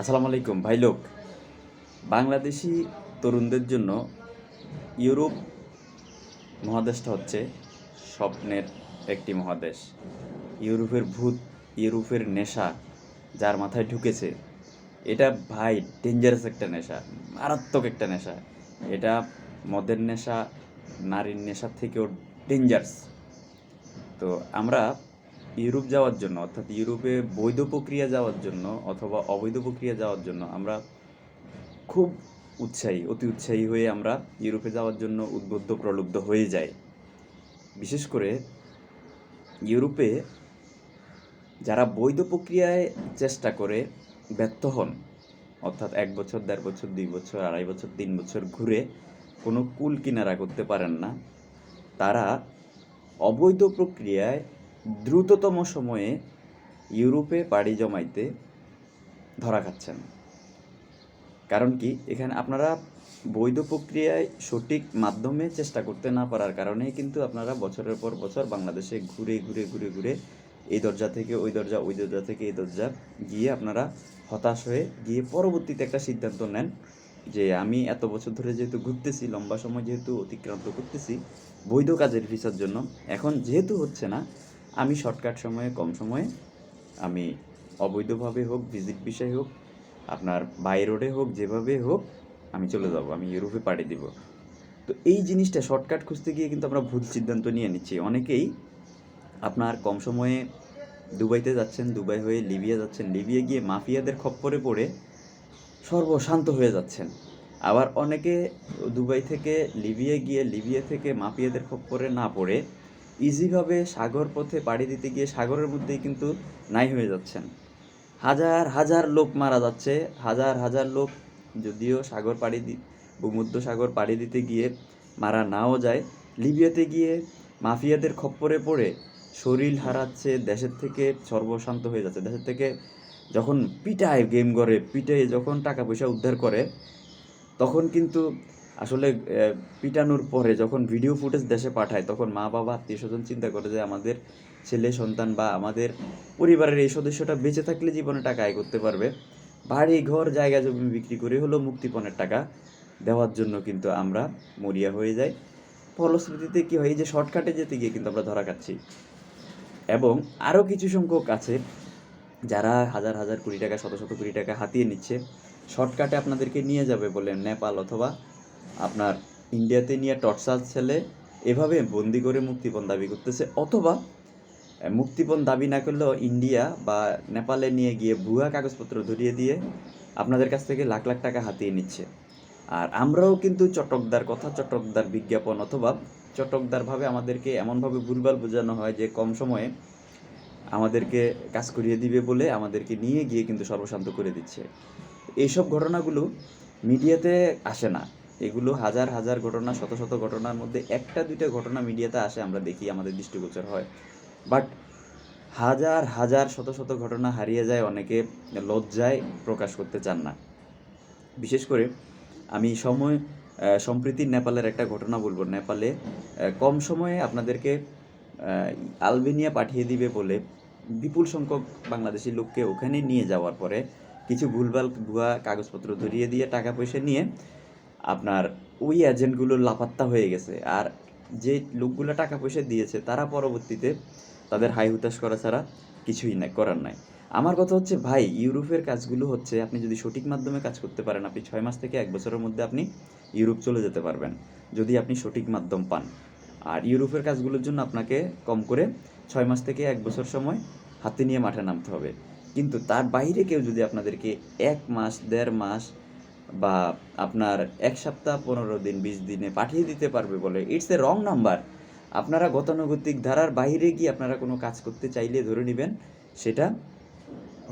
আসসালামু আলাইকুম, ভাই লোক। বাংলাদেশি তরুণদের জন্য ইউরোপ মহাদেশটা হচ্ছে স্বপ্নের একটি মহাদেশ। ইউরোপের ভূত, ইউরোপের নেশা যার মাথায় ঢুকেছে, এটা ভাই ডেঞ্জারাস একটা নেশা, মারাত্মক একটা নেশা। এটা মদের নেশা, নারীর নেশার থেকেও ডেঞ্জারাস তো আমরা ইউরোপ যাওয়ার জন্য, অর্থাৎ ইউরোপে বৈধ প্রক্রিয়া যাওয়ার জন্য অথবা অবৈধ প্রক্রিয়া যাওয়ার জন্য আমরা খুব উৎসাহী, অতি উৎসাহী হয়ে আমরা ইউরোপে যাওয়ার জন্য উদ্বুদ্ধ প্রলুব্ধ হয়ে যাই। বিশেষ করে ইউরোপে যারা বৈধ প্রক্রিয়ায় চেষ্টা করে ব্যর্থ হন, অর্থাৎ এক বছর, দেড় বছর, দুই বছর, আড়াই বছর, তিন বছর ঘুরে কোনো কুল কিনারা করতে পারেন না, তারা অবৈধ প্রক্রিয়ায় দ্রুততম সময়ে ইউরোপে পাড়ি জমাইতে ধরা খাচ্ছেন। কারণ কি? এখানে আপনারা বৈধ প্রক্রিয়ায় সঠিক মাধ্যমে চেষ্টা করতে না পারার কারণে কিন্তু আপনারা বছরের পর বছর বাংলাদেশে ঘুরে ঘুরে ঘুরে ঘুরে এই দরজা থেকে ওই দরজা ওই দরজা থেকে এই দরজা গিয়ে আপনারা হতাশ হয়ে গিয়ে পরবর্তীতে একটা সিদ্ধান্ত নেন যে আমি এত বছর ধরে যেহেতু ঘুরতেছি, লম্বা সময় যেহেতু অতিক্রান্ত করতেছি বৈধ কাজের ভিসার জন্য, এখন যেহেতু হচ্ছে না আমি শর্টকাট সময়ে, কম সময়ে, আমি অবৈধভাবে হোক ভিজিট বিষয় হোক, আপনার বাই রোডে হোক, যেভাবে হোক, আমি চলে যাব, আমি ইউরোপে পাড়ি দিব। তো এই জিনিসটা শর্টকাট খুঁজতে গিয়ে কিন্তু আমরা ভুল সিদ্ধান্ত নিয়ে নিচ্ছি। অনেকেই আপনার কম সময়ে দুবাইতে যাচ্ছেন, দুবাই হয়ে লিবিয়া যাচ্ছেন, লিবিয়া গিয়ে মাফিয়াদের খপ্পরে পড়ে সর্বশান্ত হয়ে যাচ্ছেন। আবার অনেকে দুবাই থেকে লিবিয়া গিয়ে, লিবিয়া থেকে মাফিয়াদের খপ্পরে না পড়ে ইজিভাবে সাগর পথে পাড়ি দিতে গিয়ে সাগরের মধ্যেই কিন্তু নাই হয়ে যাচ্ছেন। হাজার হাজার লোক মারা যাচ্ছে, হাজার হাজার লোক যদিও সাগর পাড়ি দি, ভূমধ্য সাগর পাড়ি দিতে গিয়ে মারা নাও যায়, লিবিয়াতে গিয়ে মাফিয়াদের খপ্পরে পড়ে শরীর হারাচ্ছে, দেশের থেকে সর্বশান্ত হয়ে যাচ্ছে। দেশের থেকে যখন পিটায়, গেম করে পিটায় যখন টাকা পয়সা উদ্ধার করে, তখন কিন্তু আসলে পিটানোর পরে যখন ভিডিও ফুটেজ দেশে পাঠায়, তখন মা, বাবা, আত্মীয় স্বজন চিন্তা করে যে আমাদের ছেলে, সন্তান বা আমাদের পরিবারের এই সদস্যটা বেঁচে থাকলে জীবনে টাকা আয় করতে পারবে। বাড়ি, ঘর, জায়গা জমি বিক্রি করে হলেও মুক্তিপণের টাকা দেওয়ার জন্য কিন্তু আমরা মরিয়া হয়ে যাই। ফলশ্রুতিতে কি হয়, এই যে শর্টকাটে যেতে গিয়ে কিন্তু আমরা ধরা খাচ্ছি। এবং আরও কিছু সংখ্যক আছে, যারা হাজার হাজার কোটি টাকা, শত শত কোটি টাকা হাতিয়ে নিচ্ছে। শর্টকাটে আপনাদেরকে নিয়ে যাবে বলে নেপাল অথবা আপনার ইন্ডিয়াতে নিয়ে টর্চার ছেলে এভাবে বন্দি করে মুক্তিপণ দাবি করতেছে, অথবা মুক্তিপণ দাবি না করলেও ইন্ডিয়া বা নেপালে নিয়ে গিয়ে ভুয়া কাগজপত্র ধরিয়ে দিয়ে আপনাদের কাছ থেকে লাখ লাখ টাকা হাতিয়ে নিচ্ছে। আর আমরাও কিন্তু চটকদার, কথা চটকদার বিজ্ঞাপন অথবা চটকদারভাবে আমাদেরকে এমনভাবে ভুলভাল বোঝানো হয় যে কম সময়ে আমাদেরকে কাজ করিয়ে দিবে বলে আমাদেরকে নিয়ে গিয়ে কিন্তু সর্বশান্ত করে দিচ্ছে। এইসব ঘটনাগুলো মিডিয়াতে আসে না। এগুলো হাজার হাজার ঘটনা, শত শত ঘটনার মধ্যে একটা, দুইটা ঘটনা মিডিয়াতে আসে, আমরা দেখি আমাদের দৃষ্টিগোচর হয়। বাট হাজার হাজার, শত শত ঘটনা হারিয়ে যায়, অনেকে লজ্জায় প্রকাশ করতে চান না। বিশেষ করে আমি সময় সম্প্রতি নেপালের একটা ঘটনা বলব। নেপালে কম সময়ে আপনাদেরকে আলবেনিয়া পাঠিয়ে দিবে বলে বিপুল সংখ্যক বাংলাদেশি লোককে ওখানে নিয়ে যাওয়ার পরে কিছু ভুলভাল ভুয়া কাগজপত্র ধরিয়ে দিয়ে টাকা পয়সা নিয়ে আপনার ওই এজেন্টগুলো লাপাত্তা হয়ে গেছে। আর যে লোকগুলো টাকা পয়সা দিয়েছে, তারা পরবর্তীতে তাদের হাই হুতাশ করা ছাড়া কিছুই নাই, করার নাই। আমার কথা হচ্ছে, ভাই, ইউরোপের কাজগুলো হচ্ছে, আপনি যদি সঠিক মাধ্যমে কাজ করতে পারেন, আপনি ছয় মাস থেকে এক বছরের মধ্যে আপনি ইউরোপ চলে যেতে পারবেন, যদি আপনি সঠিক মাধ্যম পান। আর ইউরোপের কাজগুলোর জন্য আপনাকে কম করে ছয় মাস থেকে এক বছর সময় হাতে নিয়ে মাঠে নামতে হবে। কিন্তু তার বাইরে কেউ যদি আপনাদেরকে এক মাস, দেড় মাস বা আপনার এক সপ্তাহ, পনেরো দিন, বিশ দিনে পাঠিয়ে দিতে পারবে বলে। ইটস এ রং নাম্বার আপনারা গতানুগতিক ধারার বাইরে গিয়ে আপনারা কোনো কাজ করতে চাইলে ধরে নেবেন। সেটা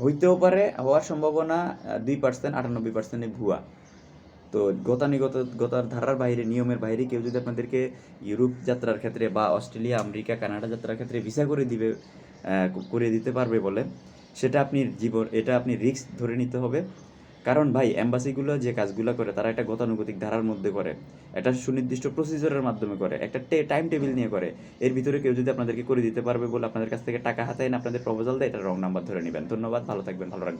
হইতেও পারে, হওয়ার সম্ভাবনা দুই পার্সেন্ট আটানব্বই পার্সেন্টে ভুয়া। তো গতানুগত, গতার ধারার বাইরে, নিয়মের বাইরে কেউ যদি আপনাদেরকে ইউরোপ যাত্রার ক্ষেত্রে বা অস্ট্রেলিয়া, আমেরিকা, কানাডা যাত্রার ক্ষেত্রে ভিসা করে দিবে করে দিতে পারবে বলে, সেটা আপনি জীবন, এটা আপনি রিস্ক ধরে নিতে হবে। কারণ ভাই অ্যাম্বাসিগুলো যে কাজগুলো করে, তারা একটা গতানুগতিক ধারার মধ্যে করে। একটা সুনির্দিষ্ট প্রসিজারের মাধ্যমে করে, একটা টাইম টেবিল নিয়ে করে। এর ভিতরে কেউ যদি আপনাদেরকে করে দিতে পারবে বলে আপনাদের কাছ থেকে টাকা হাতায় না আপনাদের প্রপোজাল দেয় এটা রং নাম্বার ধরে নেবেন। ধন্যবাদ, ভালো থাকবেন, ভালো রাখবেন।